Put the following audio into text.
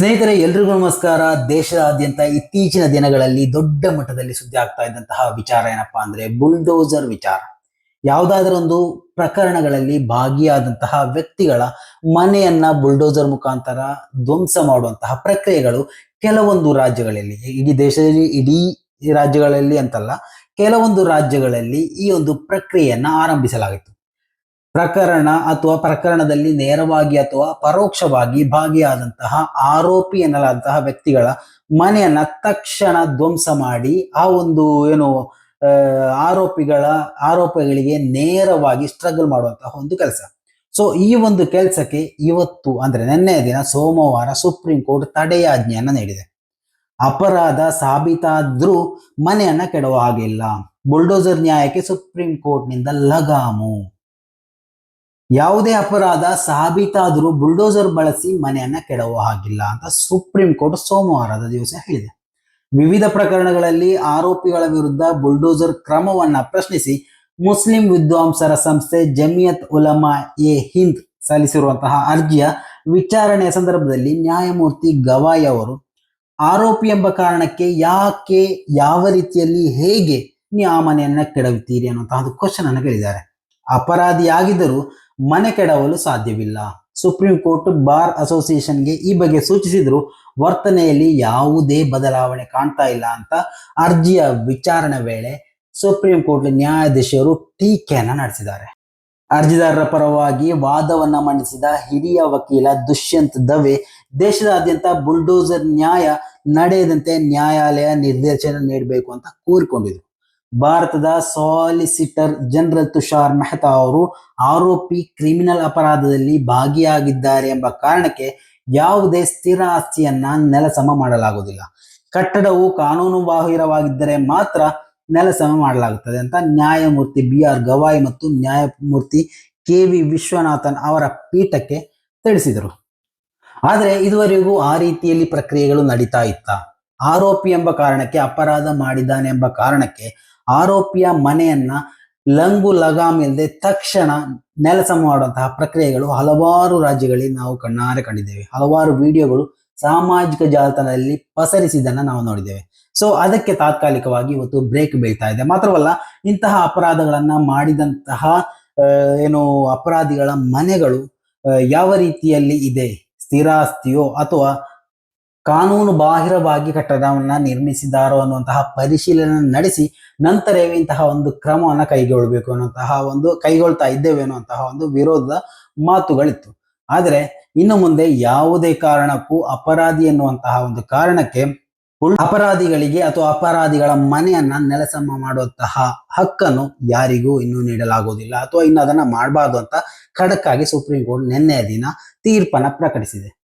ಸ್ನೇಹಿತರೆ, ಎಲ್ರಿಗೂ ನಮಸ್ಕಾರ. ದೇಶದಾದ್ಯಂತ ಇತ್ತೀಚಿನ ದಿನಗಳಲ್ಲಿ ದೊಡ್ಡ ಮಟ್ಟದಲ್ಲಿ ಸುದ್ದಿ ಆಗ್ತಾ ಇದ್ದಂತಹ ವಿಚಾರ ಏನಪ್ಪಾ ಅಂದ್ರೆ ಬುಲ್ಡೋಸರ್ ವಿಚಾರ. ಯಾವುದಾದ್ರೊಂದು ಪ್ರಕರಣಗಳಲ್ಲಿ ಭಾಗಿಯಾದಂತಹ ವ್ಯಕ್ತಿಗಳ ಮನೆಯನ್ನ ಬುಲ್ಡೋಸರ್ ಮುಖಾಂತರ ಧ್ವಂಸ ಮಾಡುವಂತಹ ಪ್ರಕ್ರಿಯೆಗಳು ಕೆಲವೊಂದು ರಾಜ್ಯಗಳಲ್ಲಿ, ಇಡೀ ದೇಶದಲ್ಲಿ, ಇಡೀ ರಾಜ್ಯಗಳಲ್ಲಿ ಅಂತಲ್ಲ, ಕೆಲವೊಂದು ರಾಜ್ಯಗಳಲ್ಲಿ ಈ ಒಂದು ಪ್ರಕ್ರಿಯೆಯನ್ನ ಆರಂಭಿಸಲಾಗಿತ್ತು. ಪ್ರಕರಣ ಅಥವಾ ಪ್ರಕರಣದಲ್ಲಿ ನೇರವಾಗಿ ಅಥವಾ ಪರೋಕ್ಷವಾಗಿ ಭಾಗಿಯಾದಂತಹ ಆರೋಪಿ ಎನ್ನಲಾದಂತಹ ವ್ಯಕ್ತಿಗಳ ಮನೆಯನ್ನ ತಕ್ಷಣ ಧ್ವಂಸ ಮಾಡಿ ಆ ಒಂದು ಏನು ಆರೋಪಿಗಳ, ಆರೋಪಿಗಳಿಗೆ ನೇರವಾಗಿ ಸ್ಟ್ರಗಲ್ ಮಾಡುವಂತಹ ಒಂದು ಕೆಲಸ. ಸೊ ಈ ಒಂದು ಕೆಲಸಕ್ಕೆ ಇವತ್ತು ಅಂದ್ರೆ ನಿನ್ನೆ ದಿನ ಸೋಮವಾರ ಸುಪ್ರೀಂ ಕೋರ್ಟ್ ತಡೆಯಾಜ್ಞೆಯನ್ನ ನೀಡಿದೆ. ಅಪರಾಧ ಸಾಬೀತಾದ್ರೂ ಮನೆಯನ್ನ ಕೆಡುವ ಹಾಗಿಲ್ಲ. ಬುಲ್ಡೋಸರ್ ನ್ಯಾಯಕ್ಕೆ ಸುಪ್ರೀಂ ಕೋರ್ಟ್ನಿಂದ ಲಗಾಮು. ಯಾವುದೇ ಅಪರಾಧ ಸಾಬೀತಾದರೂ ಬುಲ್ಡೋಸರ್ ಬಳಸಿ ಮನೆಯನ್ನ ಕೆಡವ ಹಾಗಿಲ್ಲ ಅಂತ ಸುಪ್ರೀಂ ಕೋರ್ಟ್ ಸೋಮವಾರದ ದಿವಸ ಹೇಳಿದೆ. ವಿವಿಧ ಪ್ರಕರಣಗಳಲ್ಲಿ ಆರೋಪಿಗಳ ವಿರುದ್ಧ ಬುಲ್ಡೋಸರ್ ಕ್ರಮವನ್ನ ಪ್ರಶ್ನಿಸಿ ಮುಸ್ಲಿಂ ವಿದ್ವಾಂಸರ ಸಂಸ್ಥೆ ಜಮಿಯತ್ ಉಲಮಾ ಎ ಹಿಂದ್ ಸಲ್ಲಿಸಿರುವಂತಹ ಅರ್ಜಿಯ ವಿಚಾರಣೆಯ ಸಂದರ್ಭದಲ್ಲಿ ನ್ಯಾಯಮೂರ್ತಿ ಗವಾಯ್ ಅವರು, ಆರೋಪಿ ಎಂಬ ಕಾರಣಕ್ಕೆ ಯಾಕೆ ಯಾವ ರೀತಿಯಲ್ಲಿ ಹೇಗೆ ನೀವು ಆ ಮನೆಯನ್ನ ಕೆಡವುತ್ತೀರಿ ಅನ್ನುವಂತಹ ಒಂದು ಕ್ವಶನ್ ಅನ್ನು ಕೇಳಿದ್ದಾರೆ. ಅಪರಾಧಿಯಾಗಿದ್ದರೂ ಮನೆ ಕೆಡವಲು ಸಾಧ್ಯವಿಲ್ಲ. ಸುಪ್ರೀಂ ಕೋರ್ಟ್ ಬಾರ್ ಅಸೋಸಿಯೇಷನ್ಗೆ ಈ ಬಗ್ಗೆ ಸೂಚಿಸಿದ್ರು ವರ್ತನೆಯಲ್ಲಿ ಯಾವುದೇ ಬದಲಾವಣೆ ಕಾಣ್ತಾ ಇಲ್ಲ ಅಂತ ಅರ್ಜಿಯ ವಿಚಾರಣೆ ವೇಳೆ ಸುಪ್ರೀಂ ಕೋರ್ಟ್ ನ್ಯಾಯಾಧೀಶರು ಟೀಕೆಯನ್ನು ನಡೆಸಿದ್ದಾರೆ. ಅರ್ಜಿದಾರರ ಪರವಾಗಿ ವಾದವನ್ನ ಮಂಡಿಸಿದ ಹಿರಿಯ ವಕೀಲ ದುಷ್ಯಂತ್ ದವೆ ದೇಶದಾದ್ಯಂತ ಬುಲ್ಡೋಸರ್ ನ್ಯಾಯ ನಡೆಯದಂತೆ ನ್ಯಾಯಾಲಯ ನಿರ್ದೇಶನ ನೀಡಬೇಕು ಅಂತ ಕೋರಿಕೊಂಡಿದ್ರು. ಭಾರತದ ಸಾಲಿಸಿಟರ್ ಜನರಲ್ ತುಷಾರ್ ಮೆಹ್ತಾ ಅವರು ಆರೋಪಿ ಕ್ರಿಮಿನಲ್ ಅಪರಾಧದಲ್ಲಿ ಭಾಗಿಯಾಗಿದ್ದಾರೆ ಎಂಬ ಕಾರಣಕ್ಕೆ ಯಾವುದೇ ಸ್ಥಿರ ಆಸ್ತಿಯನ್ನ ನೆಲಸಮ ಮಾಡಲಾಗುವುದಿಲ್ಲ. ಕಟ್ಟಡವು ಕಾನೂನು ಬಾಹಿರವಾಗಿದ್ದರೆ ಮಾತ್ರ ನೆಲಸಮ ಮಾಡಲಾಗುತ್ತದೆ ಅಂತ ನ್ಯಾಯಮೂರ್ತಿ ಬಿ ಆರ್ ಗವಾಯ್ ಮತ್ತು ನ್ಯಾಯಮೂರ್ತಿ ಕೆ ವಿ ವಿಶ್ವನಾಥನ್ ಅವರ ಪೀಠಕ್ಕೆ ತಿಳಿಸಿದರು. ಆದರೆ ಇದುವರೆಗೂ ಆ ರೀತಿಯಲ್ಲಿ ಪ್ರಕ್ರಿಯೆಗಳು ನಡೀತಾ ಇತ್ತ? ಆರೋಪಿ ಎಂಬ ಕಾರಣಕ್ಕೆ ಅಪರಾಧ ಮಾಡಿದ್ದಾನೆ ಎಂಬ ಕಾರಣಕ್ಕೆ ಆರೋಪಿಯ ಮನೆಯನ್ನ ಲಂಗು ಲಗಾಮ್ ಇಲ್ಲದೆ ತಕ್ಷಣ ನೆಲಸಮ ಮಾಡುವಂತಹ ಪ್ರಕ್ರಿಯೆಗಳು ಹಲವಾರು ರಾಜ್ಯಗಳಲ್ಲಿ ನಾವು ಕಣ್ಣಾರೆ ಕಂಡಿದ್ದೇವೆ. ಹಲವಾರು ವಿಡಿಯೋಗಳು ಸಾಮಾಜಿಕ ಜಾಲತಾಣದಲ್ಲಿ ಪಸರಿಸಿದ್ದನ್ನ ನಾವು ನೋಡಿದ್ದೇವೆ. ಸೊ ಅದಕ್ಕೆ ತಾತ್ಕಾಲಿಕವಾಗಿ ಇವತ್ತು ಬ್ರೇಕ್ ಬೀಳ್ತಾ ಇದೆ. ಮಾತ್ರವಲ್ಲ, ಇಂತಹ ಅಪರಾಧಗಳನ್ನ ಮಾಡಿದಂತಹ ಏನು ಅಪರಾಧಿಗಳ ಮನೆಗಳು ಯಾವ ರೀತಿಯಲ್ಲಿ ಇದೆ? ಸ್ಥಿರಾಸ್ತಿಯೋ ಅಥವಾ ಕಾನೂನು ಬಾಹಿರವಾಗಿ ಕಟ್ಟಡವನ್ನ ನಿರ್ಮಿಸಿದಾರೋ ಅನ್ನುವಂತಹ ಪರಿಶೀಲನೆ ನಡೆಸಿ ನಂತರವೇ ಇಂತಹ ಒಂದು ಕ್ರಮವನ್ನು ಕೈಗೊಳ್ಳಬೇಕು ಅನ್ನುವಂತಹ ಒಂದು ಕೈಗೊಳ್ತಾ ಇದ್ದೇವೆ ಅನ್ನುವಂತಹ ಒಂದು ವಿರೋಧದ ಮಾತುಗಳಿತ್ತು. ಆದರೆ ಇನ್ನು ಮುಂದೆ ಯಾವುದೇ ಕಾರಣಕ್ಕೂ ಅಪರಾಧಿ ಎನ್ನುವಂತಹ ಒಂದು ಕಾರಣಕ್ಕೆ ಅಪರಾಧಿಗಳಿಗೆ ಅಥವಾ ಅಪರಾಧಿಗಳ ಮನೆಯನ್ನ ನೆಲಸಮ ಮಾಡುವಂತಹ ಹಕ್ಕನ್ನು ಯಾರಿಗೂ ಇನ್ನೂ ನೀಡಲಾಗುವುದಿಲ್ಲ ಅಥವಾ ಇನ್ನು ಅದನ್ನ ಮಾಡಬಾರ್ದು ಅಂತ ಖಡಕ್ಕಾಗಿ ಸುಪ್ರೀಂ ಕೋರ್ಟ್ ನಿನ್ನೆಯ ದಿನ ತೀರ್ಪನ್ನ ಪ್ರಕಟಿಸಿದೆ.